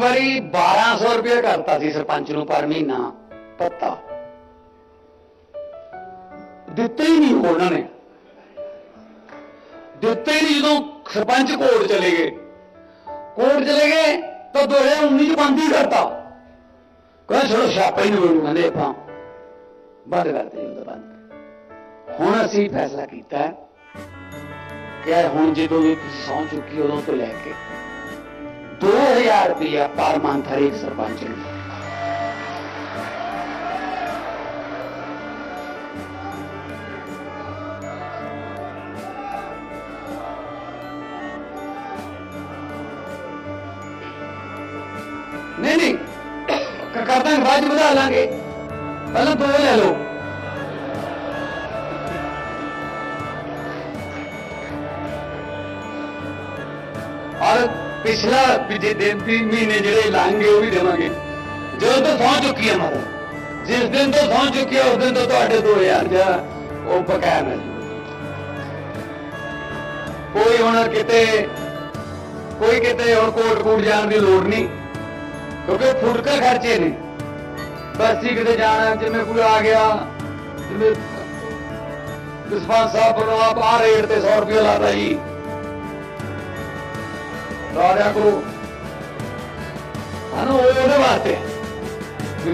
ਵਾਰੀ 1200 ਰੁਪਏ ਕਰਤਾ ਸੀ ਸਰਪੰਚ ਨੂੰ ਪਰ ਮਹੀਨਾ ਪੱਤਾ। ਦਿੱਤੇ ਹੀ ਨਹੀਂ ਉਹਨਾਂ ਨੇ। ਦਿੱਤੇ ਹੀ ਜਦੋਂ ਸਰਪੰਚ ਕੋਰਟ ਚਲੇ ਗਏ। ਕੋਰਟ ਚਲੇ ਗਏ ਤਾਂ 2019 ਚ ਬੰਦ ਹੀ ਕਰਤਾ। ਕਹਿੰਦੇ ਚਲੋ ਛਾਪਾ ਹੀ ਨਹੀਂ ਕਹਿੰਦੇ ਆਪਾਂ। ਬੰਦ ਕਰਦੇ ਉਹ ਬੰਦ। ਹੁਣ ਅਸੀਂ ਫੈਸਲਾ ਕੀਤਾ ਕਿ ਹੁਣ ਜਦੋਂ ਵੀ ਤੁਸੀਂ ਸੌਂ ਚੁੱਕੀ ਉਦੋਂ ਤੋਂ ਲੈ ਕੇ 2000 ਰੁਪਇਆ ਪਰ ਮੰਥ ਹਰੇਕ ਸਰਪੰਚ ਨੂੰ ਨਹੀਂ ਨਹੀਂ ਕ- ਕਰ ਦਾਂਗੇ ਬਾਅਦ ਚ ਵਧਾ ਲਾਂਗੇ ਪਹਿਲਾਂ ਔਰ ਪਿਛਲਾ ਵੀ ਦਿਨ ਤਿੰਨ ਮਹੀਨੇ ਜਿਹੜੇ ਲੰਘੇ ਉਹ ਵੀ ਦੇਵਾਂਗੇ। ਜਦੋਂ ਤੋਂ ਪਹੁੰਚ ਚੁੱਕੀ ਹੈ ਮਾਤਾ, ਜਿਸ ਦਿਨ ਤੋਂ ਪਹੁੰਚ ਚੁੱਕੀ ਹੈ ਉਸ ਦਿਨ ਤੋਂ ਤੁਹਾਡੇ 2000 ਜਾਂ ਉਹ ਬਕਾਇਆ ਮਿਲ ਕੋਈ ਹੁਣ ਕਿਤੇ, ਕੋਈ ਕਿਤੇ ਹੁਣ ਕੋਟ ਕੋਟ ਜਾਣ ਦੀ ਲੋੜ ਨਹੀਂ, ਕਿਉਂਕਿ ਫੁਟਕਾ ਖਰਚੇ ਨੇ। ਬਸ ਹੀ ਕਿਤੇ ਜਾਣਾ, ਜਿਵੇਂ ਕੋਈ ਆ ਗਿਆ, ਜਿਵੇਂ ਦਸਪਾਨ ਸਾਹਿਬ ਵੱਲੋਂ ਆਪ ਆ ਰੇਟ ਤੇ 100 ਰੁਪਏ ਲਾਦਾ ਜੀ। ਲਾੜਿਆ ਕਰੋ। ਹਨਾ ਉਹਦੇ ਵਾਸਤੇ।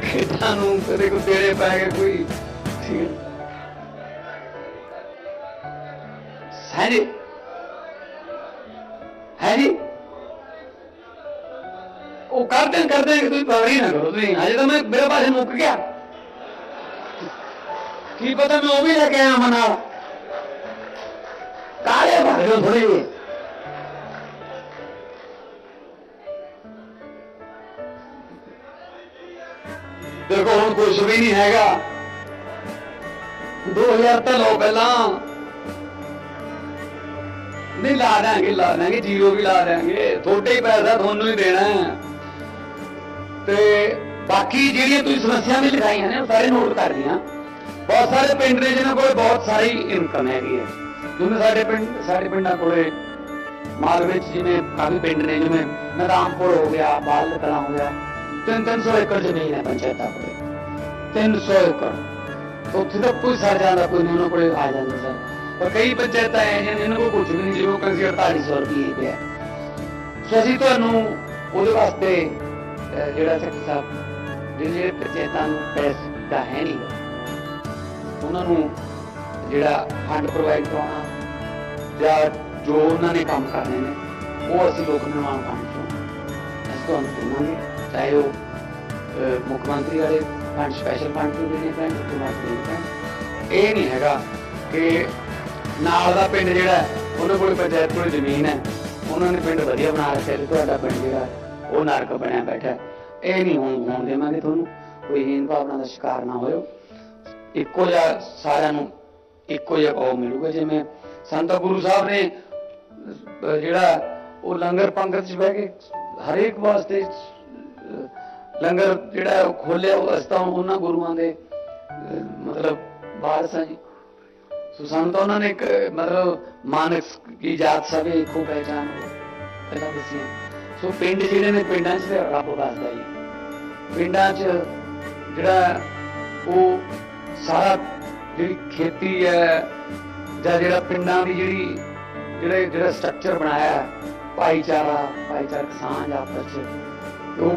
ਖੇਤਾਂ ਨੂੰ ਕਦੇ ਕੋਈ ਤੇੜੇ ਪੈ ਗਏ ਕੋਈ। ਠੀਕ ਹੈ। ਉਹ ਕਰਦੇ ਕਰਦੇ ਨੇ ਕਿ ਤੁਸੀਂ ਪਗੜੀ ਨਾ ਕਰੋ ਤੁਸੀਂ। ਅਜੇ ਤਾਂ ਮੈਂ ਮੇਰੇ ਪਾਸੇ ਮੁੱਕ ਗਿਆ। ਕੀ ਪਤਾ ਮੈਂ ਉਹ ਵੀ ਲੈ ਕੇ ਆਇਆ ਮਨ ਨਾਲ। ਕਾਲੇ ਭਰ ਗਏ ਥੋੜੇ ਜਿਹੇ। ਦੇਖੋ ਹੁਣ ਕੁਝ ਵੀ ਨਹੀਂ ਹੈਗਾ। 2000 ਤਾਂ ਲਓ ਪਹਿਲਾਂ। ਨਹੀਂ, ਲਾ ਦਾਂਗੇ ਲਾ ਦਾਂਗੇ ਜੀਰੋ ਵੀ ਲਾ ਦਾਂਗੇ ਤੁਹਾਡੇ ਹੀ ਪੈਸਾ ਤੁਹਾਨੂੰ ਹੀ ਦੇਣਾ ਤੇ ਬਾਕੀ ਜਿਹੜੀਆਂ ਤੁਸੀਂ ਸਮੱਸਿਆ ਵੀ ਲਿਖਾਈਆਂ ਨੇ ਸਾਰੇ ਨੋਟ ਕਰ ਲਈਆਂ। ਬਹੁਤ ਸਾਰੇ ਪਿੰਡ ਨੇ ਜਿਹਨਾਂ ਕੋਲ ਬਹੁਤ ਸਾਰੀ ਇਨਕਮ ਹੈਗੀ ਹੈ। ਜਿਵੇਂ ਸਾਡੇ ਪਿੰਡ, ਸਾਡੇ ਪਿੰਡਾਂ ਕੋਲੇ ਮਾਲ ਵਿੱਚ ਜਿਵੇਂ ਕਾਫੀ ਪਿੰਡ ਨੇ, ਜਿਵੇਂ ਨਦਾਮਪੁਰ ਹੋ ਗਿਆ ਬਾਲ ਕਲਾਂ ਹੋ ਗਿਆ। ਤਿੰਨ ਤਿੰਨ ਸੌ ਏਕੜ ਜ਼ਮੀਨ ਹੈ ਪੰਚਾਇਤਾਂ ਕੋਲੇ 300 ਏਕੜ। ਉੱਥੇ ਤਾਂ ਕੋਈ ਸਰ ਜਾਂਦਾ, ਕੋਈ ਨਹੀਂ, ਉਹਨਾਂ ਕੋਲੇ ਆ ਜਾਂਦਾ ਸਰ। ਪਰ ਕਈ ਪੰਚਾਇਤਾਂ ਐ ਜਿਹਨਾਂ ਇਹਨਾਂ ਕੋਲ ਕੁਝ ਵੀ ਨਹੀਂ ਜਿਵੇਂ ਉਹ ਕਹਿੰਦੇ 4800 ਰੁਪਏ ਪਿਆ ਸੋ ਅਸੀਂ ਤੁਹਾਨੂੰ ਉਹਦੇ ਵਾਸਤੇ ਜਿਹੜਾ ਸੈਕਟਰ ਸਾਹਿਬ ਜਿਹੜੇ ਪੰਚਾਇਤਾਂ ਨੂੰ ਪੈਸਾ ਹੈ ਨਹੀਂ। ਉਹਨਾਂ ਨੂੰ ਜਿਹੜਾ ਫੰਡ ਪ੍ਰੋਵਾਈਡ ਕਰਾਉਣਾ ਜਾਂ ਜੋ ਉਹਨਾਂ ਨੇ ਕੰਮ ਕਰਨੇ ਨੇ, ਉਹ ਅਸੀਂ ਲੋਕ ਨਿਰਮਾਣ ਫੰਡ ਚੋਂ ਅਸੀਂ ਤੁਹਾਨੂੰ ਦੇਵਾਂਗੇ। ਚਾਹੇ ਉਹ ਮੁੱਖ ਮੰਤਰੀ ਵਾਲੇ ਫੰਡ ਸਪੈਸ਼ਲ ਫੰਡ ਤੋਂ ਦੇਣੇ ਪੈਣ ਤੋਂ ਬਾਅਦ ਪੈਣ ਇਹ ਨਹੀਂ ਹੈਗਾ ਕਿ ਨਾਲ ਦਾ ਪਿੰਡ ਜਿਹੜਾ ਉਹਨਾਂ ਕੋਲ ਪੰਚਾਇਤ ਕੋਲ ਜ਼ਮੀਨ ਹੈ, ਉਹਨਾਂ ਨੇ ਪਿੰਡ ਵਧੀਆ ਬਣਾ ਰੱਖਿਆ ਤੇ ਤੁਹਾਡਾ ਪਿੰਡ ਜਿਹੜਾ ਉਹ ਨਰਕ ਬਣਿਆ ਬੈਠਾ ਇਹ ਨਹੀਂ ਹੋਣ ਹੋਣ ਦੇਵਾਂਗੇ ਤੁਹਾਨੂੰ, ਕੋਈ ਹੀਨ ਭਾਵਨਾ ਦਾ ਸ਼ਿਕਾਰ ਨਾ ਹੋਇਓ। ਇੱਕੋ ਜਿਹਾ ਸਾਰਿਆਂ ਨੂੰ, ਇੱਕੋ ਜਿਹਾ ਉਹ ਮਿਲੂਗਾ, ਜਿਵੇਂ ਸੰਤ ਗੁਰੂ ਸਾਹਿਬ ਨੇ ਜਿਹੜਾ ਉਹ ਲੰਗਰ ਪੰਗਤ 'ਚ ਬਹਿ ਕੇ ਹਰੇਕ ਵਾਸਤੇ ਲੰਗਰ ਜਿਹੜਾ ਉਹ ਖੋਲਿਆ ਉਹ ਅਸਤਾ ਉਹਨਾਂ ਗੁਰੂਆਂ ਦੇ ਅਹ, ਮਤਲਬ ਵਾਰਸਾਂ ਜੀ। ਸੋ ਸਾਨੂੰ ਤਾਂ ਉਹਨਾਂ ਨੇ ਇੱਕ ਮਤਲਬ ਮਾਨਸ ਕੀ ਜਾਤ ਸਭੇ ਇੱਕੋ ਪਹਿਚਾਨ ਪਹਿਲਾਂ ਦੱਸੀ ਸੋ ਪਿੰਡ ਜਿਹੜੇ ਨੇ ਪਿੰਡਾਂ 'ਚ ਰੱਬ ਵਸਦਾ ਜੀ। ਪਿੰਡਾਂ 'ਚ ਜਿਹੜਾ ਉਹ ਸਾਰਾ ਜਿਹੜੀ ਖੇਤੀ ਹੈ ਜਾਂ ਜਿਹੜਾ ਪਿੰਡਾਂ ਦੀ ਜਿਹੜੀ ਜਿਹੜਾ ਜਿਹੜਾ ਸਟਰਕਚਰ ਬਣਾਇਆ ਭਾਈਚਾਰਾ ਭਾਈਚਾਰਕ ਸਾਂਝ ਆਪਸ 'ਚ ਉਹ